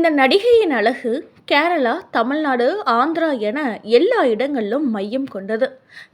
இந்த நடிகையின் அழகு கேரளா தமிழ்நாடு ஆந்திரா என எல்லா இடங்களிலும் மையம் கொண்டது.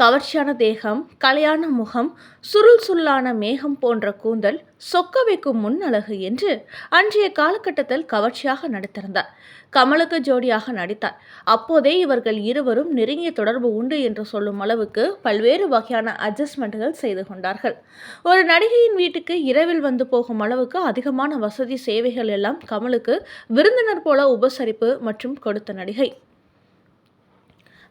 கவர்ச்சியான தேகம் கலையான முகம் சுருள் சுருளான மேகம் போன்ற கூந்தல் சொக்க வைக்கும் முன் அழகு என்று அன்றைய காலகட்டத்தில் கவர்ச்சியாக நடித்திருந்தார். கமலுக்கு ஜோடியாக நடித்தார். அப்போதே இவர்கள் இருவரும் நெருங்கிய தொடர்பு உண்டு என்று சொல்லும் அளவுக்கு பல்வேறு வகையான அட்ஜஸ்ட்மெண்ட்கள் செய்து கொண்டார்கள். ஒரு நடிகையின் வீட்டுக்கு இரவில் வந்து போகும் அளவுக்கு அதிகமான வசதி சேவைகள் எல்லாம் கமலுக்கு விருந்தினர் போல உபசரிப்பு மற்றும் கொடுத்த நடிகை.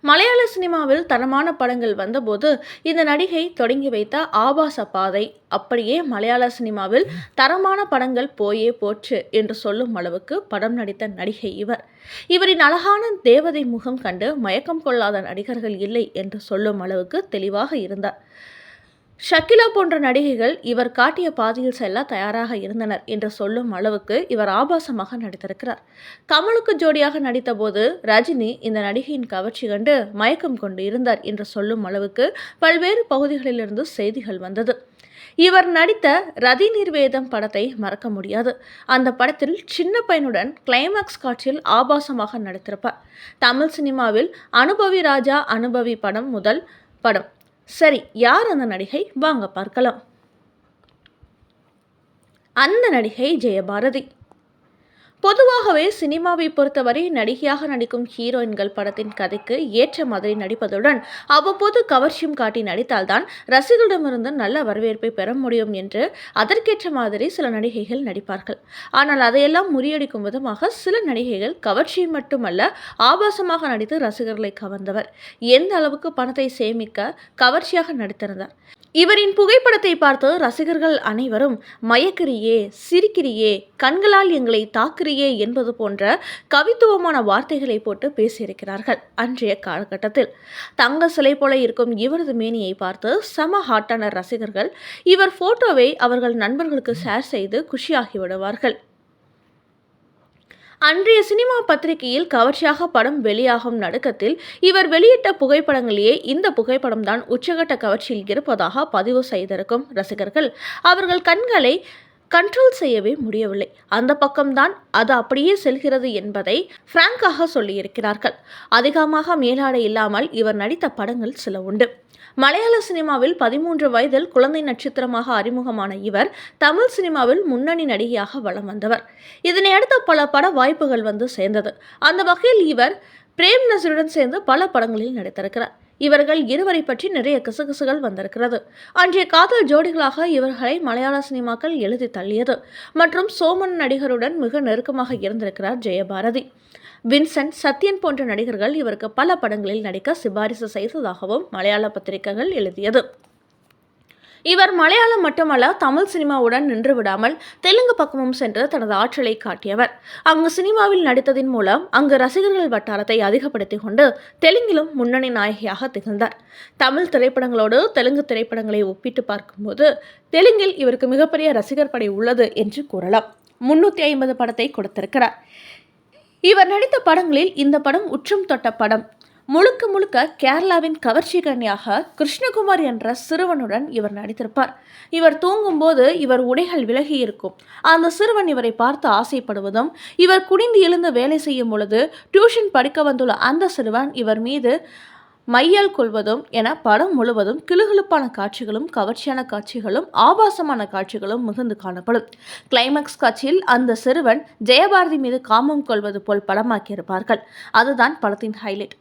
மலையாள சினிமாவில் தரமான படங்கள் வந்தபோது இந்த நடிகை தொடங்கி வைத்த ஆபாச பாதை. அப்படியே மலையாள சினிமாவில் தரமான படங்கள் போயே போச்சு என்று சொல்லும் அளவுக்கு படம் நடித்த நடிகை இவர். இவரின் அழகான தேவதை முகம் கண்டு மயக்கம் கொள்ளாத நடிகர்கள் இல்லை என்று சொல்லும் அளவுக்கு தெளிவாக இருந்தார். ஷக்கிலா போன்ற நடிகைகள் இவர் காட்டிய பாதையில் செல்ல தயாராக இருந்தனர் என்று சொல்லும் அளவுக்கு இவர் ஆபாசமாக நடித்திருக்கிறார். கமலுக்கு ஜோடியாக நடித்தபோது ரஜினி இந்த நடிகையின் கவர்ச்சி கண்டு மயக்கம் கொண்டு இருந்தார் என்று சொல்லும் அளவுக்கு பல்வேறு பகுதிகளிலிருந்து செய்திகள் வந்தது. இவர் நடித்த ரதி நிர்வேதம் படத்தை மறக்க முடியாது. அந்த படத்தில் சின்ன பையனுடன் கிளைமாக்ஸ் காட்சியில் ஆபாசமாக நடித்திருப்பார். தமிழ் சினிமாவில் அனுபவி ராஜா அனுபவி படம் முதல் படம். சரி யார் அந்த நடிகை? வாங்க பார்க்கலாம். அந்த நடிகை ஜெயபாரதி. பொதுவாகவே சினிமாவை பொறுத்தவரை நடிகையாக நடிக்கும் ஹீரோயின்கள் படத்தின் கதைக்கு ஏற்ற மாதிரி நடிப்பதுடன் அவ்வப்போது கவர்ச்சியும் காட்டி நடித்தால்தான் ரசிகர்களிடமிருந்து நல்ல வரவேற்பை பெற முடியும் என்று அதற்கேற்ற மாதிரி சில நடிகைகள் நடிப்பார்கள். ஆனால் அதையெல்லாம் முறியடிக்கும் விதமாக சில நடிகைகள் கவர்ச்சி மட்டுமல்ல ஆபாசமாக நடித்து ரசிகர்களை கவர்ந்தவர். எந்த அளவுக்கு பணத்தை சேமிக்க கவர்ச்சியாக நடித்திருந்தார்? இவரின் புகைப்படத்தை பார்த்து ரசிகர்கள் அனைவரும் மயக்கிறியே சிரிக்கிறியே கண்களால் எங்களை தாக்குறியே என்பது போன்ற கவித்துவமான வார்த்தைகளை போட்டு பேசியிருக்கிறார்கள் அன்றைய காலகட்டத்தில். தங்க சிலை போல இருக்கும் இவரது மேனியை பார்த்து சம ஹாட்டான ரசிகர்கள் இவர் போட்டோவை அவர்கள் நண்பர்களுக்கு ஷேர் செய்து குஷியாகி விடுவார்கள். அன்றைய சினிமா பத்திரிகையில் கவர்ச்சியாக படம் வெளியாகும் நடுக்கத்தில் இவர் வெளியிட்ட புகைப்படங்களிலேயே இந்த புகைப்படம் தான் உச்சகட்ட கவர்ச்சியில் இருப்பதாக பதிவு செய்திருக்கும் ரசிகர்கள். அவர்கள் கண்களை கண்ட்ரோல் செய்யவே முடியவில்லை. அந்த பக்கம்தான் அது அப்படியே செல்கிறது என்பதை பிராங்காக சொல்லியிருக்கிறார்கள். அதிகமாக மேலாடை இல்லாமல் இவர் நடித்த படங்கள் சில உண்டு. மலையாள சினிமாவில் பதிமூன்று வயதில் குழந்தை நட்சத்திரமாக அறிமுகமான இவர் தமிழ் சினிமாவில் முன்னணி நடிகையாக வலம் வந்தவர். இதனையடுத்து பல பட வாய்ப்புகள் வந்து சேர்ந்தது. அந்த வகையில் இவர் பிரேம் நசருடன் சேர்ந்து பல படங்களில் நடித்திருக்கிறார். இவர்கள் இருவரை பற்றி நிறைய கிசுகிசுகள் வந்திருக்கிறது. அன்றைய காதல் ஜோடிகளாக இவர்களை மலையாள சினிமாக்கள் எழுதி தள்ளியது. மற்றும் சோமன் நடிகருடன் மிக நெருக்கமாக இருந்திருக்கிறார் ஜெயபாரதி. வின்சென்ட் சத்யன் போன்ற நடிகர்கள் இவருக்கு பல படங்களில் நடிக்க சிபாரிசு செய்ததாகவும் மலையாள பத்திரிகைகள் எழுதியது. இவர் மலையாளம் மட்டுமல்ல தமிழ் சினிமாவுடன் நின்று விடாமல் தெலுங்கு பக்கமும் சென்று தனது ஆற்றலை காட்டியவர். அங்கு சினிமாவில் நடித்ததின் மூலம் அங்கு ரசிகர்கள் வட்டாரத்தை அதிகப்படுத்தி கொண்டு தெலுங்கிலும் முன்னணி நாயகியாக திகழ்ந்தார். தமிழ் திரைப்படங்களோடு தெலுங்கு திரைப்படங்களை ஒப்பிட்டு பார்க்கும்போது தெலுங்கில் இவருக்கு மிகப்பெரிய ரசிகர் படை உள்ளது என்று கூறலாம். முன்னூற்றி ஐம்பது படத்தை கொடுத்திருக்கிறார். இவர் நடித்த படங்களில் இந்த படம் உச்சம் தொட்ட படம். முழுக்க முழுக்க கேரளாவின் கவர்ச்சிகரணியாக கிருஷ்ணகுமார் என்ற சிறுவனுடன் இவர் நடித்திருப்பார். இவர் தூங்கும்போது இவர் உடைகள் விலகி இருக்கும். அந்த சிறுவன் இவரை பார்த்து ஆசைப்படுவதும் இவர் குனிந்து எழுந்து வேலை செய்யும் பொழுது டியூஷன் படிக்க வந்துள்ள அந்த சிறுவன் இவர் மீது மையல் கொள்வதும் என படம் முழுவதும் கிளுகிழுப்பான காட்சிகளும் கவர்ச்சியான காட்சிகளும் ஆபாசமான காட்சிகளும் மிகுந்து காணப்படும். கிளைமேக்ஸ் காட்சியில் அந்த சிறுவன் ஜெயபாரதி மீது காமம் கொள்வது போல் படமாக்கியிருப்பார்கள். அதுதான் படத்தின் ஹைலைட்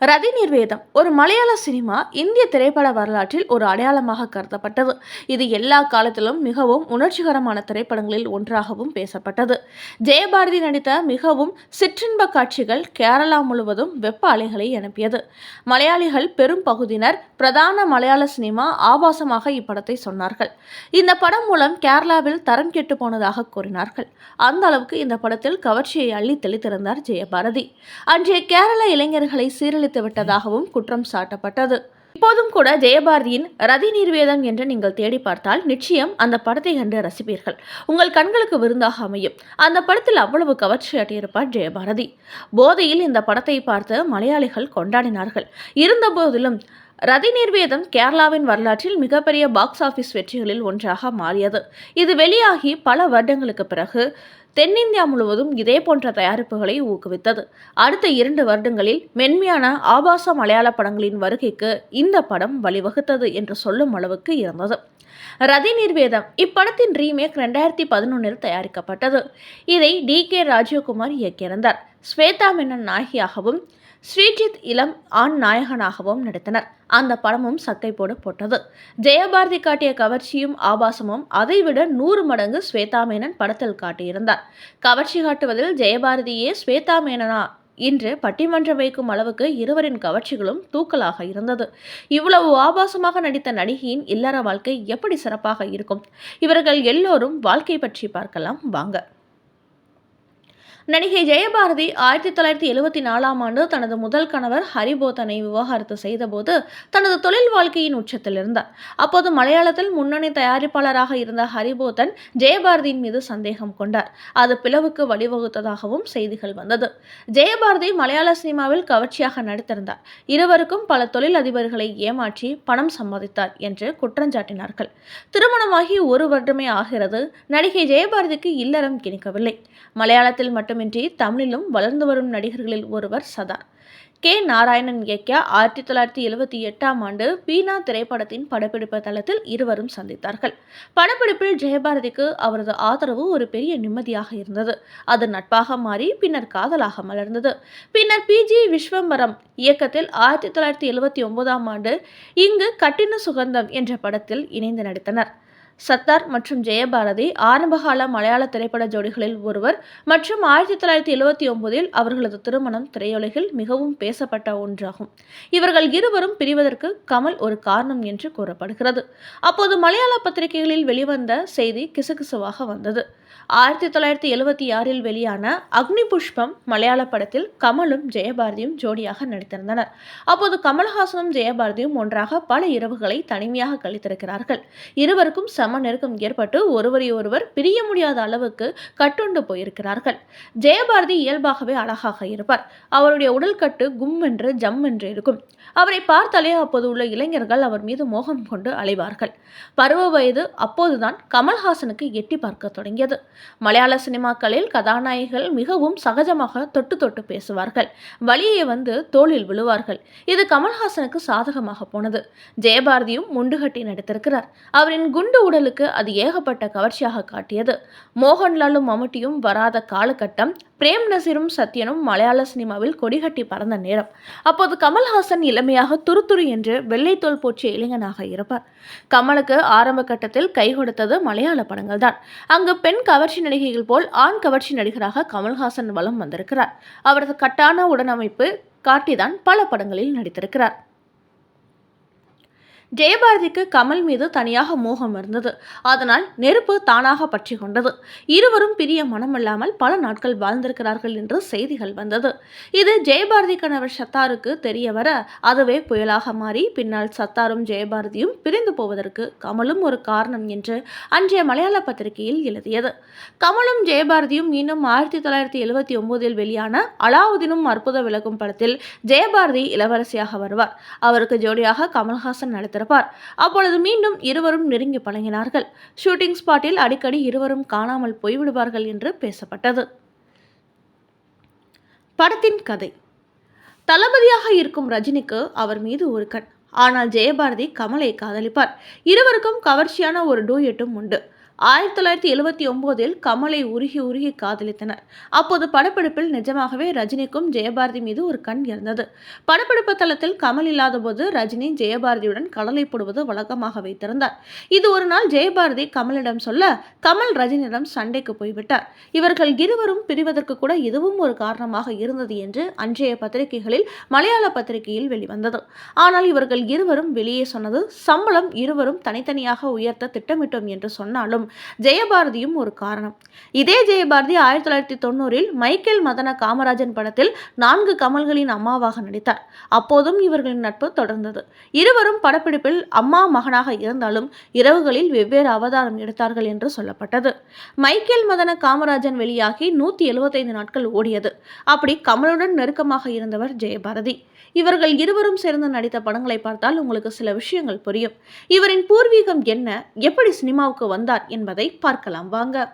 ரதி நிர்வேதம் ஒரு மலையாள சினிமா இந்திய திரைப்பட வரலாற்றில் ஒரு அடையாளமாக கருதப்பட்டது. இது எல்லா காலத்திலும் மிகவும் உணர்ச்சிகரமான திரைப்படங்களில் ஒன்றாகவும் பேசப்பட்டது. ஜெயபாரதி நடித்த மிகவும் சிற்றின்ப காட்சிகள் கேரளா முழுவதும் வெப்ப அலைகளை அனுப்பியது. மலையாளிகள் பெரும் பகுதியினர் பிரதான மலையாள சினிமா ஆபாசமாக இப்படத்தை சொன்னார்கள். இந்த படம் மூலம் கேரளாவில் தரம் கெட்டு போனதாக கூறினார்கள். அந்த அளவுக்கு இந்த படத்தில் கவர்ச்சியை அள்ளி தெளித்திருந்தார் ஜெயபாரதி. அன்றைய கேரள இளைஞர்களை சீரழி சீரழித்து விட்டதாகவும் குற்றம் சாட்டப்பட்டது. இப்போதும் கூட ஜெயபாரதியின் ரதி நிர்வேதம் என்று நீங்கள் தேடி பார்த்தால் நிச்சயம் அந்த படத்தை கண்டு ரசிப்பீர்கள். உங்கள் கண்களுக்கு விருந்தாக அமையும். அந்த படத்தில் அவ்வளவு கவர்ச்சியாட்டியிருப்பார் ஜெயபாரதி. போதையில் இந்த படத்தை பார்த்து மலையாளிகள் கொண்டாடினார்கள். இருந்தபோதிலும் ரதி நிர்வேதம் கேரளாவின் வரலாற்றில் மிகப்பெரிய பாக்ஸ் ஆஃபீஸ் வெற்றிகளில் ஒன்றாக மாறியது. இது வெளியாகி பல வருடங்களுக்கு பிறகு தென்னிந்தியா முழுவதும் இதே போன்ற தயாரிப்புகளை ஊக்குவித்தது. அடுத்த இரண்டு வருடங்களில் மென்மையான ஆபாச மலையாள படங்களின் வருகைக்கு இந்த படம் வழிவகுத்தது என்று சொல்லும் அளவுக்கு இருந்தது. ரதி நிர்வேதம் இப்படத்தின் ரீமேக் ரெண்டாயிரத்தி பதினொன்னில் தயாரிக்கப்பட்டது. இதை டி கே ராஜீவ்குமார் இயக்கியிருந்தார். ஸ்வேதா மேனன் நாயகியாகவும் ஸ்ரீஜித் இளம் ஆண் நாயகனாகவும் நடித்தனர். அந்த படமும் சக்கை போட போட்டது. ஜெயபாரதி காட்டிய கவர்ச்சியும் ஆபாசமும் அதைவிட நூறு மடங்கு ஸ்வேதா மேனன் படத்தில் காட்டியிருந்தார். கவர்ச்சி காட்டுவதில் ஜெயபாரதியே ஸ்வேதா மேனனா இன்று பட்டிமன்றம் வைக்கும் அளவுக்கு இருவரின் கவர்ச்சிகளும் தூக்கலாக இருந்தது. இவ்வளவு ஆபாசமாக நடித்த நடிகையின் இல்லற வாழ்க்கை எப்படி சிறப்பாக இருக்கும்? இவர்கள் எல்லோரும் வாழ்க்கை பற்றி பார்க்கலாம். வாங்க. நடிகை ஜெயபாரதி ஆயிரத்தி தொள்ளாயிரத்தி எழுபத்தி நாலாம் ஆண்டு தனது முதல் கணவர் ஹரிபோதனை விவாகரத்து செய்தபோது தனது தொழில் வாழ்க்கையின் உச்சத்தில் இருந்தார். அப்போது மலையாளத்தில் முன்னணி தயாரிப்பாளராக இருந்த ஹரிபோதன் ஜெயபாரதியின் மீது சந்தேகம் கொண்டார். அது பிளவுக்கு வழிவகுத்ததாகவும் செய்திகள் வந்தது. ஜெயபாரதி மலையாள சினிமாவில் கவர்ச்சியாக நடித்திருந்தார். இருவருக்கும் பல தொழில் அதிபர்களை ஏமாற்றி பணம் சம்பாதித்தார் என்று குற்றஞ்சாட்டினார்கள் திருமணமாகி ஒரு வருடமே ஆகிறது. நடிகை ஜெயபாரதிக்கு இல்லறம் கிணிக்கவில்லை. மலையாளத்தில் மட்டும் மட்டுமின்றி தமிழிலும் வளர்ந்து வரும் நடிகர்களில் ஒருவர் சதார். கே. நாராயணன் இயக்கிய ஆயிரத்தி தொள்ளாயிரத்தி எழுபத்தி எட்டாம் ஆண்டு பீனா திரைப்படத்தின் படப்பிடிப்பு தளத்தில் இருவரும் சந்தித்தார்கள். படப்பிடிப்பில் ஜெயபாரதிக்கு அவரது ஆதரவு ஒரு பெரிய நிம்மதியாக இருந்தது. அது நட்பாக மாறி பின்னர் காதலாக மலர்ந்தது. பின்னர் பி. ஜி. விஸ்வம்பரம் இயக்கத்தில் ஆயிரத்தி தொள்ளாயிரத்தி எழுபத்தி ஒன்பதாம் ஆண்டு இங்கு கட்டின சுகந்தம் என்ற படத்தில் இணைந்து நடித்தனர். சத்தார் மற்றும் ஜெயபாரதி ஆரம்பகால மலையாள திரைப்பட ஜோடிகளில் ஒருவர் மற்றும் ஆயிரத்தி தொள்ளாயிரத்தி எழுபத்தி ஒன்பதில் அவர்களது திருமணம் திரையுலகில் மிகவும் பேசப்பட்ட ஒன்றாகும். இவர்கள் இருவரும் பிரிவதற்கு கமல் ஒரு காரணம் என்று கூறப்படுகிறது. அப்போது மலையாள பத்திரிகைகளில் வெளிவந்த செய்தி கிசுகிசுவாக வந்தது. ஆயிரத்தி தொள்ளாயிரத்தி எழுபத்தி ஆறில் வெளியான அக்னி புஷ்பம் மலையாள படத்தில் கமலும் ஜெயபாரதியும் ஜோடியாக நடித்திருந்தனர். அப்போது கமல்ஹாசனும் ஜெயபாரதியும் ஒன்றாக பல இரவுகளை தனிமையாக கழித்திருக்கிறார்கள். இருவருக்கும் சம நெருக்கம் ஏற்பட்டு ஒருவரை ஒருவர் பிரிய முடியாத அளவுக்கு கட்டுண்டு போயிருக்கிறார்கள். ஜெயபாரதி இயல்பாகவே அழகாக இருப்பார். அவருடைய உடல் கட்டு கும் என்று ஜம் என்று இருக்கும். அவரை பார்த்தாலே அப்போது உள்ள இளைஞர்கள் அவர் மீது மோகம் கொண்டு அலைவார்கள். பருவ வயது அப்போதுதான் கமல்ஹாசனுக்கு எட்டி பார்க்க தொடங்கியது. மலையாள சினிமாக்களில் கதாநாயகிகள் மிகவும் சகஜமாக தொட்டு தொட்டு பேசுவார்கள். வழியே வந்து தோளில் விழுவார்கள். இது கமல்ஹாசனுக்கு சாதகமாக போனது. ஜெயபாரதியும் முண்டுகட்டி நடித்திருக்கிறார். அவரின் குண்டு உடலுக்கு அது ஏகப்பட்ட கவர்ச்சியாக காட்டியது. மோகன்லாலும் மம்முட்டியும் வராத காலகட்டம் பிரேம் நசீரும் சத்யனும் மலையாள சினிமாவில் கொடிகட்டி பறந்த நேரம். அப்போது கமல்ஹாசன் இளமையாக துருதுரு என்று வெள்ளைத்தோல் போற்றிய இளைஞனாக இருப்பார். கமலுக்கு ஆரம்ப கட்டத்தில் கை கொடுத்தது மலையாள படங்கள் தான் அங்கு பெண் கவர்ச்சி நடிகைகள் போல் ஆண் கவர்ச்சி நடிகராக கமல்ஹாசன் வலம் வந்திருக்கிறார். அவரது கட்டான உடனமைப்பு காட்டிதான் பல படங்களில் நடித்திருக்கிறார். ஜெயபாரதிக்கு கமல் மீது தனியாக மோகம் இருந்தது. அதனால் நெருப்பு தானாக பற்றி கொண்டது. இருவரும் பிரிய மனமில்லாமல் பல நாட்கள் வாழ்ந்திருக்கிறார்கள் என்று செய்திகள் வந்தது. இது ஜெயபாரதி கணவர் சத்தாருக்கு தெரிய வர அதுவே புயலாக மாறி பின்னால் சத்தாரும் ஜெயபாரதியும் பிரிந்து போவதற்கு கமலும் ஒரு காரணம் என்று அன்றைய மலையாள பத்திரிகையில் எழுதியது. கமலும் ஜெயபாரதியும் மீண்டும் ஆயிரத்தி தொள்ளாயிரத்தி எழுபத்தி ஒன்பதில் வெளியான அலாவுதீனும் அற்புத விளக்கும் படத்தில் ஜெயபாரதி இளவரசியாக வருவார். அவருக்கு ஜோடியாக கமல்ஹாசன் நடித்த வைத்திருப்பார் அப்பொழுது மீண்டும் இருவரும் நெருங்கி பழகினார்கள். ஷூட்டிங் ஸ்பாட்டில் அடிக்கடி இருவரும் காணாமல் போய்விடுவார்கள் என்று பேசப்பட்டது. படத்தின் கதை. தளபதியாக இருக்கும் ரஜினிக்கு அவர் மீது ஒரு கண். ஆனால் ஜெயபாரதி கமலை காதலிப்பார். இருவருக்கும் கவர்ச்சியான ஒரு டூயட்டும் உண்டு. ஆயிரத்தி தொள்ளாயிரத்தி எழுபத்தி ஒம்போதில் கமலை உருகி உருகி காதலித்தனர். அப்போது படப்பிடிப்பில் நிஜமாகவே ரஜினிக்கும் ஜெயபாரதி மீது ஒரு கண் இருந்தது. படப்பிடிப்பு தளத்தில் கமல் இல்லாத போது ரஜினி ஜெயபாரதியுடன் கடலை போடுவது வழக்கமாக வைத்திருந்தார். இது ஒரு நாள் ஜெயபாரதி கமலிடம் சொல்ல கமல் ரஜினியிடம் சண்டைக்கு போய்விட்டார். இவர்கள் இருவரும் பிரிவதற்கு கூட இதுவும் ஒரு காரணமாக இருந்தது என்று அன்றைய பத்திரிகைகளில் மலையாள பத்திரிகையில் வெளிவந்தது. ஆனால் இவர்கள் இருவரும் வெளியே சொன்னது சம்பளம் இருவரும் தனித்தனியாக உயர்த்த திட்டமிட்டோம் என்று சொன்னாலும் ஜெயபாரதியும் ஒரு காரணம். இதே ஜெயபாரதி ஆயிரத்தி தொள்ளாயிரத்தி தொண்ணூறில் மைக்கேல் மதன காமராஜன் படத்தில் நான்கு கமல்களின் அம்மாவாக நடித்தார். அப்போதும் இவர்களின் நட்பு தொடர்ந்தது. இருவரும் படப்பிடிப்பில் அம்மா மகனாக இருந்தாலும் இரவுகளில் வெவ்வேறு அவதாரம் எடுத்தார்கள் என்று சொல்லப்பட்டது. மைக்கேல் மதன காமராஜன் வெளியாகி நூற்றி எழுபத்தைந்து நாட்கள் ஓடியது. அப்படி கமலுடன் நெருக்கமாக இருந்தவர் ஜெயபாரதி. இவர்கள் இருவரும் சேர்ந்து நடித்த படங்களை பார்த்தால் உங்களுக்கு சில விஷயங்கள் புரியும். இவரின் பூர்வீகம் என்ன? எப்படி சினிமாவுக்கு வந்தார் என்பதை பார்க்கலாம். வாங்க.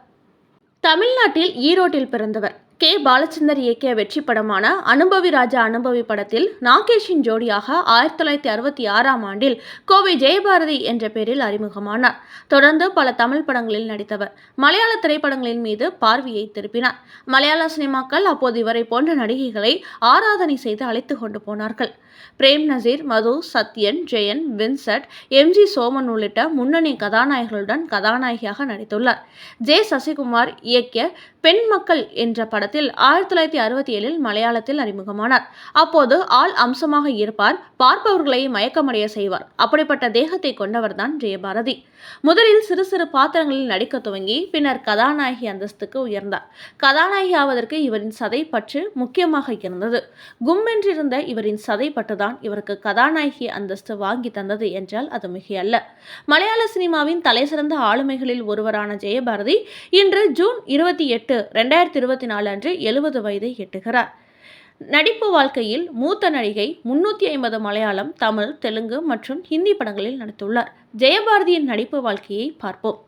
தமிழ்நாட்டில் ஈரோட்டில் பிறந்தவர் கே. பாலச்சந்தர் இயக்கிய வெற்றி படமான அனுபவி ராஜா அனுபவி படத்தில் நாகேஷின் ஜோடியாக ஆயிரத்தி தொள்ளாயிரத்தி அறுபத்தி ஆறாம் ஆண்டில் கோவை ஜெயபாரதி என்ற பெயரில் அறிமுகமானார். தொடர்ந்து பல தமிழ் படங்களில் நடித்தவர். மலையாள திரைப்படங்களின் மீது பார்வையை திருப்பினார். மலையாள சினிமாக்கள் அப்போது இவரை போன்ற நடிகைகளை ஆராதனை செய்து அழைத்து கொண்டு போனார்கள். பிரேம் நசீர் மது சத்யன் ஜெயன் வின்செட் எம்ஜி சோமன் உள்ளிட்ட முன்னணி கதாநாயகர்களுடன் கதாநாயகியாக நடித்துள்ளார். ஜே சசிகுமார் இயக்கிய பெண் மக்கள் என்ற படத்தில் ஆயிரத்தி தொள்ளாயிரத்தி அறுபத்தி ஏழில் மலையாளத்தில் அறிமுகமானார். அப்போது ஆள் அம்சமாக இருப்பார் பார்ப்பவர்களை மயக்கமடைய செய்வார். அப்படிப்பட்ட தேகத்தை கொண்டவர்தான் ஜெயபாரதி. முதலில் சிறு சிறு பாத்திரங்களில் நடிக்க துவங்கி பின்னர் கதாநாயகி அந்தஸ்துக்கு உயர்ந்தார். கதாநாயகி ஆவதற்கு இவரின் சதை பற்று முக்கியமாக இருந்தது. கும்மென்றிருந்த இவரின் சதை பட்டுதான் இவருக்கு கதாநாயகி அந்தஸ்து வாங்கி தந்தது என்றால் அது மிகையல்ல. மலையாள சினிமாவின் தலைசிறந்த ஆளுமைகளில் ஒருவரான ஜெயபாரதி இன்று ஜூன் இருபத்தி எட்டு ரெண்டாயிரத்தி இருபத்தி நாலு அன்று எழுபது வயதை எட்டுகிறார். நடிப்பு வாழ்க்கையில் மூத்த நடிகை முன்னூற்றி ஐம்பது மலையாளம் தமிழ் தெலுங்கு மற்றும் ஹிந்தி படங்களில் நடித்துள்ளார். ஜெயபாரதியின் நடிப்பு வாழ்க்கையை பார்ப்போம்.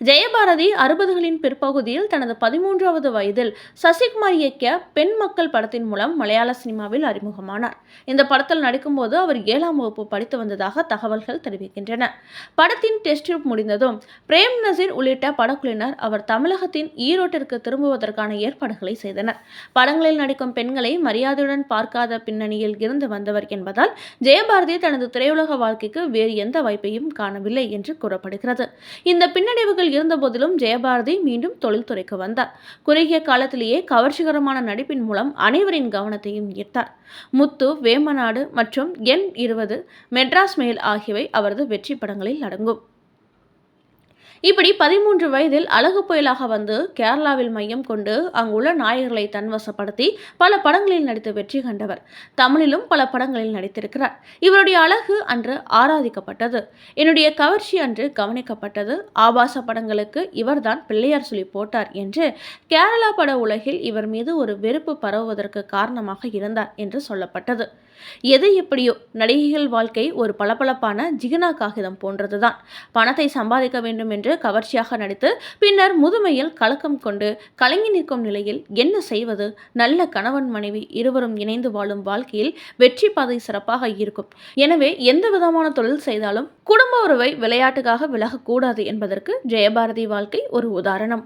ஜெயபாரதி அறுபதுகளின் பிற்பகுதியில் தனது பதிமூன்றாவது வயதில் சசிகுமார் இயக்கிய பெண் மக்கள் படத்தின் மூலம் மலையாள சினிமாவில் அறிமுகமானார். இந்த படத்தில் நடிக்கும்போது அவர் ஏழாம் வகுப்பு படித்து வந்ததாக தகவல்கள் தெரிவிக்கின்றன. படத்தின் டெஸ்ட் டியூப் முடிந்ததும் பிரேம் நசீர் உள்ளிட்ட படக்குழுவினர் அவர் தமிழகத்தின் ஈரோட்டிற்கு திரும்புவதற்கான ஏற்பாடுகளை செய்தனர். படங்களில் நடிக்கும் பெண்களை மரியாதையுடன் பார்க்காத பின்னணியில் இருந்து வந்தவர் என்பதால் ஜெயபாரதி தனது திரையுலக வாழ்க்கைக்கு வேறு எந்த வாய்ப்பையும் காணவில்லை என்று கூறப்படுகிறது. இந்த பின்னடைவுகள் சவால்கள் இருந்தபோதிலும் ஜெயபாரதி மீண்டும் தொழில்துறைக்கு வந்தார். குறுகிய காலத்திலேயே கவர்ச்சிகரமான நடிப்பின் மூலம் அனைவரின் கவனத்தையும் ஈர்த்தார். முத்து வேமநாடு மற்றும் எண் இருபது மெட்ராஸ் மேல் ஆகியவை அவரது வெற்றி படங்களில் அடங்கும். இப்படி பதிமூன்று வயதில் அழகு புயலாக வந்து கேரளாவில் மையம் கொண்டு அங்குள்ள நாயகர்களை தன்வசப்படுத்தி பல படங்களில் நடித்து வெற்றி கண்டவர். தமிழிலும் பல படங்களில் நடித்திருக்கிறார். இவருடைய அழகு அன்று ஆராதிக்கப்பட்டது. என்னுடைய கவர்ச்சி அன்று கவனிக்கப்பட்டது. ஆபாச படங்களுக்கு இவர்தான் பிள்ளையார் சொல்லி போட்டார் என்று கேரளா பட உலகில் இவர் மீது ஒரு வெறுப்பு பரவுவதற்கு காரணமாக இருந்தார் என்று சொல்லப்பட்டது. எது எப்படியோ நடிகைகள் வாழ்க்கை ஒரு பளபளப்பான ஜிகினா காகிதம் போன்றதுதான். பணத்தை சம்பாதிக்க வேண்டும் என்று கவர்ச்சியாக நடித்து பின்னர் முதுமையில் கலக்கம் கொண்டு கலங்கி நிற்கும் நிலையில் என்ன செய்வது? நல்ல கணவன் மனைவி இருவரும் இணைந்து வாழும் வாழ்க்கையில் வெற்றி பாதை சிறப்பாக இருக்கும். எனவே எந்த விதமான தொழில் செய்தாலும் குடும்ப உறவை விளையாட்டுக்காக விலகக்கூடாது என்பதற்கு ஜெயபாரதி வாழ்க்கை ஒரு உதாரணம்.